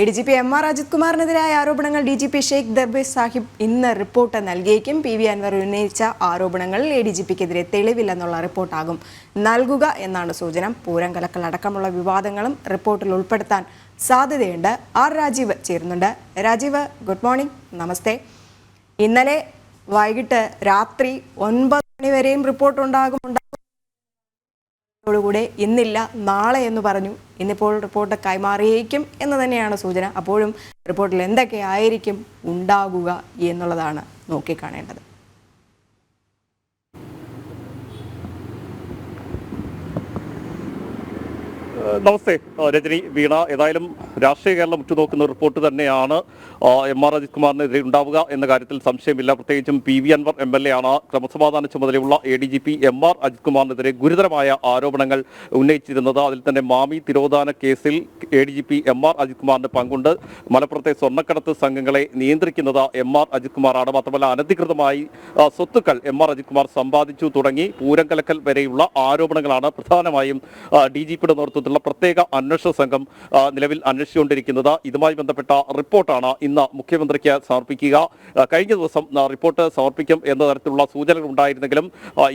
A D G P M R Ajith കുമാറിനെതിരായ ആരോപണങ്ങൾ D G P Sheikh Darvesh Sahib ഇന്ന് report നൽകിയേക്കും. P V Anwar ഉന്നയിച്ച ആരോപണങ്ങൾ A D G പിക്കെതിരെ തെളിവില്ലെന്നുള്ള റിപ്പോർട്ടാകും. നൽകുക എന്നാണ് സൂചന. പൂരം കലക്കൽ അടക്കമുള്ള വിവാദങ്ങളും റിപ്പോർട്ടിൽ ഉൾപ്പെടുത്താൻ സാധ്യതയുണ്ട്. ആർ രാജീവ് ചേരുന്നുണ്ട്. Rajeev good morning. നമസ്തേ. ഇന്നലെ വൈകിട്ട് രാത്രി ഒൻപത് മണിവരെയും റിപ്പോർട്ട് ഉണ്ടാകും ോടുകൂടെ ഇന്നില്ല നാളെ എന്ന് പറഞ്ഞു. ഇന്നിപ്പോൾ റിപ്പോർട്ട് കൈമാറിയേക്കും എന്ന് തന്നെയാണ് സൂചന. അപ്പോഴും റിപ്പോർട്ടിൽ എന്തൊക്കെ ആയിരിക്കും ഉണ്ടാകുക എന്നുള്ളതാണ് നോക്കിക്കാണേണ്ടത്. നമസ്തേ. രജനി വീണ ഏതായാലും രാഷ്ട്രീയ കേരളം ഉറ്റുനോക്കുന്ന റിപ്പോർട്ട് തന്നെയാണ് എം ആർ അജിത് കുമാറിനെതിരെ ഉണ്ടാവുക എന്ന കാര്യത്തിൽ സംശയമില്ല. പ്രത്യേകിച്ചും P V Anvar M L A ആണ്. ക്രമസമാധാന ചുമതലയുള്ള A D G P M R Ajith കുമാറിനെതിരെ ഗുരുതരമായ ആരോപണങ്ങൾ ഉന്നയിച്ചിരുന്നത്. അതിൽ തന്നെ മാമി തിരോധാന കേസിൽ A D G P M R Ajith കുമാറിന്റെ പങ്കുണ്ട്. മലപ്പുറത്തെ സ്വർണക്കടത്ത് സംഘങ്ങളെ നിയന്ത്രിക്കുന്നത് എം ആർ അജിത് കുമാറാണ്. മാത്രമല്ല അനധികൃതമായി സ്വത്തുക്കൾ എം ആർ അജിത് കുമാർ സമ്പാദിച്ചു തുടങ്ങി. പൂരം കലക്കൽ വരെയുള്ള ആരോപണങ്ങളാണ് പ്രധാനമായും ഡി ജി പിയുടെ പ്രത്യേക അന്വേഷണ സംഘം നിലവിൽ അന്വേഷിച്ചുകൊണ്ടിരിക്കുന്നത്. ഇതുമായി ബന്ധപ്പെട്ട റിപ്പോർട്ടാണ് ഇന്ന് മുഖ്യമന്ത്രിക്ക് സമർപ്പിക്കുക. കഴിഞ്ഞ ദിവസം റിപ്പോർട്ട് സമർപ്പിക്കും എന്ന തരത്തിലുള്ള സൂചനകൾ ഉണ്ടായിരുന്നെങ്കിലും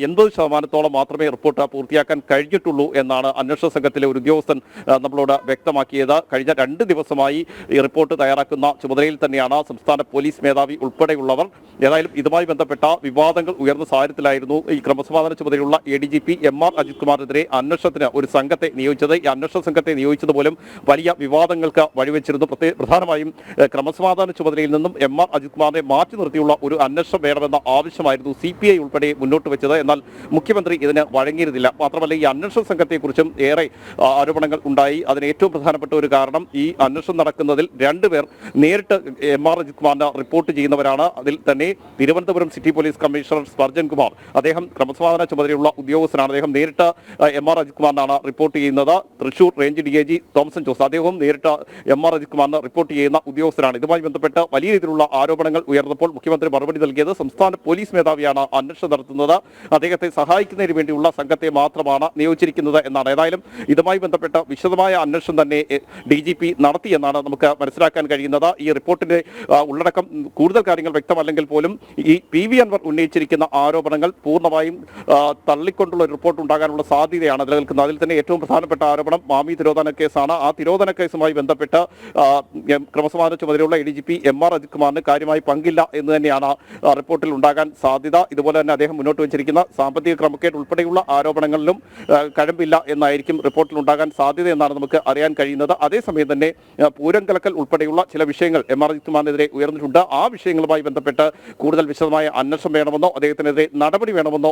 എൺപത് ശതമാനത്തോളം മാത്രമേ റിപ്പോർട്ട് പൂർത്തിയാക്കാൻ കഴിഞ്ഞിട്ടുള്ളൂ എന്നാണ് അന്വേഷണ സംഘത്തിലെ ഒരു ഉദ്യോഗസ്ഥൻ നമ്മളോട് വ്യക്തമാക്കിയത്. കഴിഞ്ഞ രണ്ട് ദിവസമായി ഈ റിപ്പോർട്ട് തയ്യാറാക്കുന്ന ചുമതലയിൽ തന്നെയാണ് സംസ്ഥാന പോലീസ് മേധാവി ഉൾപ്പെടെയുള്ളവർ. ഏതായാലും ഇതുമായി ബന്ധപ്പെട്ട വിവാദങ്ങൾ ഉയർന്ന സാഹചര്യത്തിലായിരുന്നു ഈ ക്രമസമാധാന ചുമതലയുള്ള A D G P M R Ajith കുമാറിനെതിരെ അന്വേഷണത്തിന് ഒരു സംഘത്തെ നിയോഗിച്ചത്. ഈ അന്വേഷണ സംഘത്തെ നിയോഗിച്ചത് പോലും വലിയ വിവാദങ്ങൾക്ക് വഴിവെച്ചിരുന്നു. പ്രത്യേക പ്രധാനമായും ക്രമസമാധാന ചുമതലയിൽ നിന്നും എം ആർ അജിത് കുമാറിനെ മാറ്റി നിർത്തിയുള്ള ഒരു അന്വേഷണം വേണമെന്ന ആവശ്യമായിരുന്നു സി പി ഐ ഉൾപ്പെടെ മുന്നോട്ട് വെച്ചത്. എന്നാൽ മുഖ്യമന്ത്രി ഇതിന് വഴങ്ങിയിരുന്നില്ല. മാത്രമല്ല ഈ അന്വേഷണ സംഘത്തെക്കുറിച്ചും ഏറെ ആരോപണങ്ങൾ ഉണ്ടായി. അതിന് ഏറ്റവും പ്രധാനപ്പെട്ട ഒരു കാരണം ഈ അന്വേഷണം നടക്കുന്നതിൽ രണ്ടുപേർ നേരിട്ട് എം ആർ അജിത് കുമാറിന് റിപ്പോർട്ട് ചെയ്യുന്നവരാണ്. അതിൽ തന്നെ Thiruvananthapuram city police commissioner Sparjan Kumar. അദ്ദേഹം ക്രമസമാധാന ചുമതലയുള്ള ഉദ്യോഗസ്ഥനാണ്. അദ്ദേഹം നേരിട്ട് എം ആർ അജിത് കുമാറിനാണ് റിപ്പോർട്ട് ചെയ്യുന്നത്. Thrissur range D I G Thomson Jose. അദ്ദേഹവും നേരിട്ട് എം ആർ അജിത് കുമാറിന് റിപ്പോർട്ട് ചെയ്യുന്ന ഉദ്യോഗസ്ഥരാണ്. ഇതുമായി ബന്ധപ്പെട്ട് വലിയ രീതിയിലുള്ള ആരോപണങ്ങൾ ഉയർന്നപ്പോൾ മുഖ്യമന്ത്രി മറുപടി നൽകിയത് സംസ്ഥാന പോലീസ് മേധാവിയാണ് അന്വേഷണം നടത്തുന്നത്. അദ്ദേഹത്തെ സഹായിക്കുന്നതിന് വേണ്ടിയുള്ള സംഘത്തെ മാത്രമാണ് നിയോഗിച്ചിരിക്കുന്നത് എന്നാണ്. ഏതായാലും ഇതുമായി ബന്ധപ്പെട്ട വിശദമായ അന്വേഷണം തന്നെ ഡി ജി പി നടത്തിയെന്നാണ് നമുക്ക് മനസ്സിലാക്കാൻ കഴിയുന്നത്. ഈ റിപ്പോർട്ടിന്റെ ഉള്ളടക്കം കൂടുതൽ കാര്യങ്ങൾ വ്യക്തമല്ലെങ്കിൽ പോലും ഈ പി വി അൻവർ ഉന്നയിച്ചിരിക്കുന്ന ആരോപണങ്ങൾ പൂർണമായും തള്ളിക്കൊണ്ടുള്ള ഒരു റിപ്പോർട്ട് ഉണ്ടാകാനുള്ള സാധ്യതയാണ് നിലനിൽക്കുന്നത്. അതിൽ തന്നെ ഏറ്റവും പ്രധാനപ്പെട്ട ആരോപണം മാമി തിരോധന കേസാണ്. ആ തിരോധന കേസുമായി ബന്ധപ്പെട്ട് ക്രമസമാധാന ചുമതലയുള്ള A D G P M R Ajith കുമാറിന് കാര്യമായി പങ്കില്ല എന്ന് തന്നെയാണ് റിപ്പോർട്ടിൽ ഉണ്ടാകാൻ സാധ്യത. ഇതുപോലെ തന്നെ അദ്ദേഹം മുന്നോട്ട് വെച്ചിരിക്കുന്ന സാമ്പത്തിക ക്രമക്കേട് ഉൾപ്പെടെയുള്ള ആരോപണങ്ങളിലും കഴമ്പില്ല എന്നായിരിക്കും റിപ്പോർട്ടിൽ ഉണ്ടാകാൻ സാധ്യത എന്നാണ് നമുക്ക് അറിയാൻ കഴിയുന്നത്. അതേസമയം തന്നെ പൂരം കലക്കൽ ഉൾപ്പെടെയുള്ള ചില വിഷയങ്ങൾ എം ആർ അജിത് കുമാറിനെതിരെ ഉയർന്നിട്ടുണ്ട്. ആ വിഷയങ്ങളുമായി ബന്ധപ്പെട്ട് കൂടുതൽ വിശദമായ അന്വേഷണം വേണമെന്നോ അദ്ദേഹത്തിനെതിരെ നടപടി വേണമെന്നോ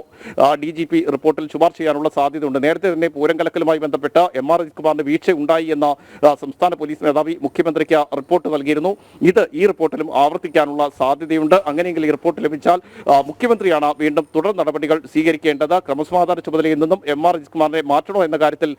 ഡി ജി പി റിപ്പോർട്ടിൽ ശുപാർശ ചെയ്യാനുള്ള സാധ്യതയുണ്ട്. നേരത്തെ തന്നെ പൂരം കലക്കലുമായി ബന്ധപ്പെട്ട് എം ആർ അജിത്കുമാറിന്റെ വീഴ്ച ഉണ്ടായി എന്ന സംസ്ഥാന പോലീസ് മേധാവി മുഖ്യമന്ത്രിക്ക് റിപ്പോർട്ട് നൽകിയിരുന്നു. ഇത് ഈ റിപ്പോർട്ടിലും ആവർത്തിക്കാനുള്ള സാധ്യതയുണ്ട്. അങ്ങനെയെങ്കിൽ ഈ റിപ്പോർട്ട് ലഭിച്ചാൽ മുഖ്യമന്ത്രിയാണ് വീണ്ടും തുടർ നടപടികൾ സ്വീകരിക്കേണ്ടത്. ക്രമസമാധാന ചുമതലയിൽ നിന്നും എം ആർ അജിത്കുമാറിനെ മാറ്റണോ എന്ന കാര്യത്തിൽ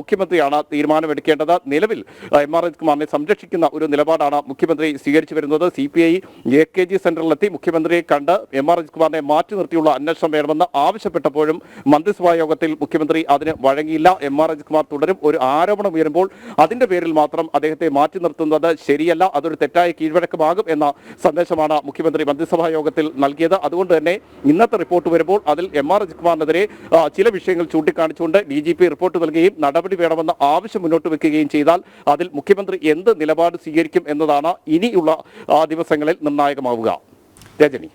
മുഖ്യമന്ത്രിയാണ് തീരുമാനമെടുക്കേണ്ടത്. നിലവിൽ എം ആർ അജിത് കുമാറിനെ സംരക്ഷിക്കുന്ന ഒരു നിലപാടാണ് മുഖ്യമന്ത്രി സ്വീകരിച്ചു വരുന്നത്. C P I A K G സെന്ററിലെത്തി മുഖ്യമന്ത്രിയെ കണ്ട് എം ആർ അജിത് കുമാറിനെ മാറ്റി നിർത്തിയുള്ള അന്വേഷണം വേണമെന്ന് ആവശ്യപ്പെട്ടപ്പോഴും മന്ത്രിസഭാ യോഗത്തിൽ മുഖ്യമന്ത്രി അതിന് വഴങ്ങിയില്ല. എം ആർ അജിത് കുമാർ തുടരും ഒരു ആരോപണം ഉയരുമ്പോൾ അതിന്റെ പേരിൽ മാത്രം അദ്ദേഹത്തെ മാറ്റി നിർത്തുന്നത് ശരിയല്ല അതൊരു തെറ്റായ കീഴ്വഴക്കമാകും എന്ന സന്ദേശമാണ് മുഖ്യമന്ത്രി മന്ത്രിസഭാ യോഗത്തിൽ നൽകിയത്. അതുകൊണ്ട് തന്നെ ഇന്നത്തെ റിപ്പോർട്ട് വരുമ്പോൾ അതിൽ എം ആർ അജിത് ചില വിഷയങ്ങൾ ചൂണ്ടിക്കാണിച്ചുകൊണ്ട് ഡി ജി പി റിപ്പോർട്ട് നൽകുകയും നടപടി വേണമെന്ന ആവശ്യം മുന്നോട്ട് വെക്കുകയും ചെയ്താൽ അതിൽ മുഖ്യമന്ത്രി എന്ത് നിലപാട് സ്വീകരിക്കും എന്നതാണ് ഇനിയുള്ള ആ, ദിവസങ്ങളിൽ നിർണായകമാവുക. രജനി.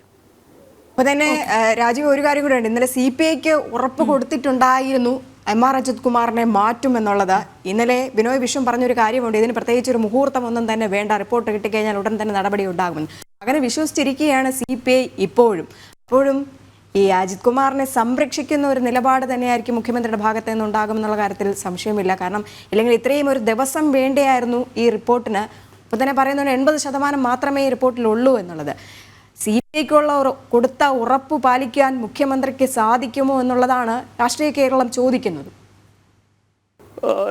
അപ്പൊ തന്നെ രാജീവ് ഒരു കാര്യം കൂടെ ഉണ്ട്. ഇന്നലെ സി പി ഐക്ക് ഉറപ്പ് കൊടുത്തിട്ടുണ്ടായിരുന്നു. എം ആർ അജിത് കുമാറിനെ മാറ്റും എന്നുള്ളത്. ഇന്നലെ ബിനോയ് വിശ്വം പറഞ്ഞൊരു കാര്യമുണ്ട്. ഇതിന് പ്രത്യേകിച്ച് ഒരു മുഹൂർത്തം ഒന്നും തന്നെ വേണ്ട. റിപ്പോർട്ട് കിട്ടിക്കഴിഞ്ഞാൽ ഉടൻ തന്നെ നടപടി ഉണ്ടാകുമെന്ന്. അങ്ങനെ വിശ്വസിച്ചിരിക്കുകയാണ് സി പി ഐ ഇപ്പോഴും. അപ്പോഴും ഈ അജിത് കുമാറിനെ സംരക്ഷിക്കുന്ന ഒരു നിലപാട് തന്നെയായിരിക്കും മുഖ്യമന്ത്രിയുടെ ഭാഗത്ത് നിന്നുണ്ടാകുമെന്നുള്ള കാര്യത്തിൽ സംശയമില്ല. കാരണം ഇല്ലെങ്കിൽ ഇത്രയും ഒരു ദിവസം വേണ്ടിയായിരുന്നു ഈ റിപ്പോർട്ടിന്. അപ്പോൾ തന്നെ പറയുന്നുണ്ട് എൺപത് ശതമാനം മാത്രമേ ഈ റിപ്പോർട്ടിലുള്ളൂ എന്നുള്ളത്. സി കൊടുത്ത ഉറപ്പ് പാലിക്കാൻ മുഖ്യമന്ത്രിക്ക് സാധിക്കുമോ എന്നുള്ളതാണ് രാഷ്ട്രീയ കേരളം ചോദിക്കുന്നത്.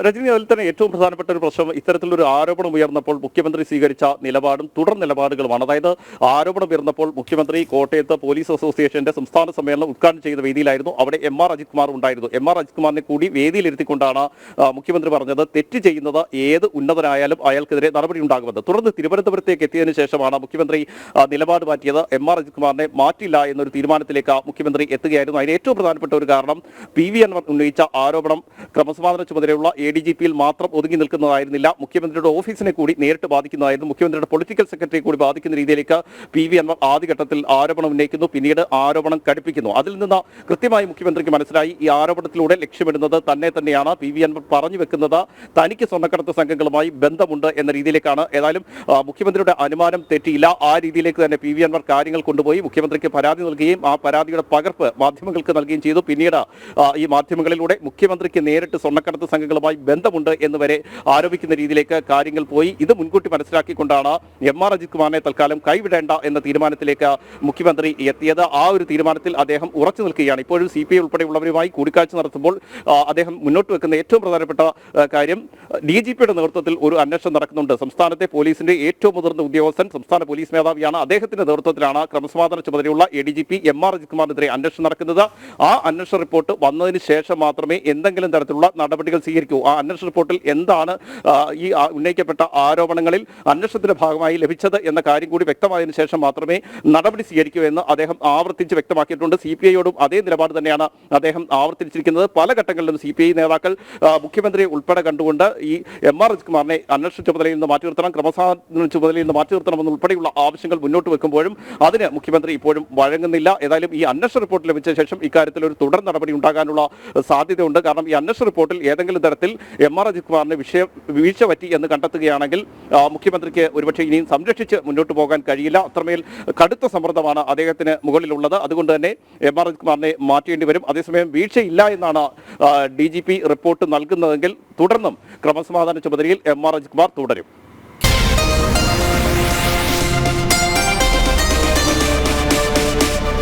രജനി അതിൽ തന്നെ ഏറ്റവും പ്രധാനപ്പെട്ട ഒരു പ്രശ്നം ഇത്തരത്തിലൊരു ആരോപണം ഉയർന്നപ്പോൾ മുഖ്യമന്ത്രി സ്വീകരിച്ച നിലപാടും തുടർ നിലപാടുകളുമാണ്. അതായത് ആരോപണം ഉയർന്നപ്പോൾ മുഖ്യമന്ത്രി കോട്ടയത്ത് പോലീസ് അസോസിയേഷന്റെ സംസ്ഥാന സമ്മേളനം ഉദ്ഘാടനം ചെയ്ത വേദിയിലായിരുന്നു. അവിടെ എം ആർ അജിത് കുമാർ ഉണ്ടായിരുന്നു. എം ആർ അജിത് കുമാറിനെ കൂടി വേദിയിലിരുത്തിക്കൊണ്ടാണ് മുഖ്യമന്ത്രി പറഞ്ഞത് തെറ്റ് ചെയ്യുന്നത് ഏത് ഉന്നതനായാലും അയാൾക്കെതിരെ നടപടി ഉണ്ടാകുമെന്ന്. തുടർന്ന് തിരുവനന്തപുരത്തേക്ക് എത്തിയതിനു ശേഷമാണ് മുഖ്യമന്ത്രി നിലപാട് മാറ്റിയത്. എം ആർ അജിത് കുമാറിനെ മാറ്റില്ല എന്നൊരു തീരുമാനത്തിലേക്ക് മുഖ്യമന്ത്രി എത്തുകയായിരുന്നു. അതിന് ഏറ്റവും പ്രധാനപ്പെട്ട ഒരു കാരണം പി വി അൻവർ ഉന്നയിച്ച ആരോപണം ക്രമസമാധാന ചുമതലയുള്ള എ ഡി ജി പിയിൽ മാത്രം ഒതുങ്ങി നിൽക്കുന്നതായിരുന്നില്ല. മുഖ്യമന്ത്രിയുടെ ഓഫീസിനെ കൂടി നേരിട്ട് ബാധിക്കുന്നതായിരുന്നു. മുഖ്യമന്ത്രിയുടെ പൊളിറ്റിക്കൽ സെക്രട്ടറി കൂടി ബാധിക്കുന്ന രീതിയിലേക്ക് പി വി അൻവർ ആദ്യഘട്ടത്തിൽ ആരോപണം ഉന്നയിക്കുന്നു. പിന്നീട് ആരോപണം കടുപ്പിക്കുന്നു. അതിൽ നിന്ന് കൃത്യമായി മുഖ്യമന്ത്രിക്ക് മനസ്സിലായി ഈ ആരോപണത്തിലൂടെ ലക്ഷ്യമിടുന്നത് തന്നെ തന്നെയാണ്. പി വി അൻവർ പറഞ്ഞു വെക്കുന്നത് തനിക്ക് സ്വർണക്കടത്ത് സംഘങ്ങളുമായി ബന്ധമുണ്ട് എന്ന രീതിയിലേക്കാണ്. ഏതായാലും മുഖ്യമന്ത്രിയുടെ അനുമാനം തെറ്റിയില്ല. ആ രീതിയിലേക്ക് തന്നെ പി വി അൻവർ കാര്യങ്ങൾ കൊണ്ടുപോയി മുഖ്യമന്ത്രിക്ക് പരാതി നൽകുകയും ആ പരാതിയുടെ പകർപ്പ് മാധ്യമങ്ങൾക്ക് നൽകുകയും ചെയ്തു. പിന്നീട് ഈ മാധ്യമങ്ങളിലൂടെ മുഖ്യമന്ത്രിക്ക് നേരിട്ട് സ്വർണക്കടത്ത് സംഘങ്ങളുമായി ബന്ധമുണ്ട് എന്ന് വരെ ആരോപിക്കുന്ന രീതിയിലേക്ക് കാര്യങ്ങൾ പോയി. ഇത് മുൻകൂട്ടി മനസ്സിലാക്കിക്കൊണ്ടാണ് എം ആർ അജിത് കുമാറിനെ തൽക്കാലം കൈവിടേണ്ട എന്ന തീരുമാനത്തിലേക്ക് മുഖ്യമന്ത്രി എത്തിയത്. ആ ഒരു തീരുമാനത്തിൽ അദ്ദേഹം ഉറച്ചു നിൽക്കുകയാണ്. ഇപ്പോഴും സി പി ഐ ഉൾപ്പെടെയുള്ളവരുമായി കൂടിക്കാഴ്ച നടത്തുമ്പോൾ അദ്ദേഹം മുന്നോട്ട് വെക്കുന്ന ഏറ്റവും പ്രധാനപ്പെട്ട കാര്യം ഡി ജി പിയുടെ നേതൃത്വത്തിൽ ഒരു അന്വേഷണം നടക്കുന്നുണ്ട്. സംസ്ഥാനത്തെ പോലീസിന്റെ ഏറ്റവും മുതിർന്ന ഉദ്യോഗസ്ഥൻ സംസ്ഥാന പോലീസ് മേധാവിയാണ് അദ്ദേഹത്തിന്റെ നേതൃത്വത്തിലാണ് ക്രമസമാധാന ചുമതലയുള്ള A D G P M R Ajith കുമാറിനെതിരെ അന്വേഷണം നടക്കുന്നത്. ആ അന്വേഷണ റിപ്പോർട്ട് വന്നതിന് ശേഷം മാത്രമേ എന്തെങ്കിലും തരത്തിലുള്ള നടപടികൾ സ്വീകരിക്കൂ ആ അന്വേഷണ റിപ്പോർട്ടിൽ എന്താണ് ഈ ഉന്നയിക്കപ്പെട്ട ആരോപണങ്ങളിൽ അന്വേഷണത്തിന്റെ ഭാഗമായി ലഭിച്ചത് എന്ന കാര്യം കൂടി വ്യക്തമായതിനു ശേഷം മാത്രമേ നടപടി സ്വീകരിക്കൂ എന്ന് അദ്ദേഹം ആവർത്തിച്ച് വ്യക്തമാക്കിയിട്ടുണ്ട്. സി പി ഐയോടും അതേ നിലപാട് തന്നെയാണ് അദ്ദേഹം ആവർത്തിച്ചിരിക്കുന്നത്. പല ഘട്ടങ്ങളിലും സി പി ഐ നേതാക്കൾ മുഖ്യമന്ത്രിയെ ഉൾപ്പെടെ കണ്ടുകൊണ്ട് ഈ എം ആർ കുമാറിനെ അന്വേഷണ ചുമതലയിൽ നിന്ന് മാറ്റി നിർത്തണം ക്രമസാധന ചുമതലയിൽ നിന്ന് മാറ്റി നിർത്തണമെന്ന് ഉൾപ്പെടെയുള്ള ആവശ്യങ്ങൾ മുന്നോട്ട് വെക്കുമ്പോഴും അതിന് മുഖ്യമന്ത്രി ഇപ്പോഴും വഴങ്ങുന്നില്ല. ഏതായാലും ഈ അന്വേഷണ റിപ്പോർട്ട് ലഭിച്ച ശേഷം ഇക്കാര്യത്തിൽ ഒരു തുടർ നടപടി ഉണ്ടാകാനുള്ള സാധ്യതയുണ്ട്. കാരണം ഈ അന്വേഷണ റിപ്പോർട്ടിൽ ഏതെങ്കിലും തരത്തിൽ എം ആർ അജിത് കുമാറിന് വിഷയം വീഴ്ച പറ്റി എന്ന് കണ്ടെത്തുകയാണെങ്കിൽ മുഖ്യമന്ത്രിക്ക് ഒരുപക്ഷെ ഇനിയും സംരക്ഷിച്ച് മുന്നോട്ട് പോകാൻ കഴിയില്ല. അത്രമേൽ കടുത്ത സമ്മർദ്ദമാണ് അദ്ദേഹത്തിന് മുകളിലുള്ളത്. അതുകൊണ്ട് തന്നെ എം ആർ അജിത് കുമാറിനെ മാറ്റേണ്ടി വരും. അതേസമയം വീഴ്ചയില്ല എന്നാണ് ഡി റിപ്പോർട്ട് നൽകുന്നതെങ്കിൽ തുടർന്നും ക്രമസമാധാന ചുമതലയിൽ എം ആർ അജിത് കുമാർ തുടരും.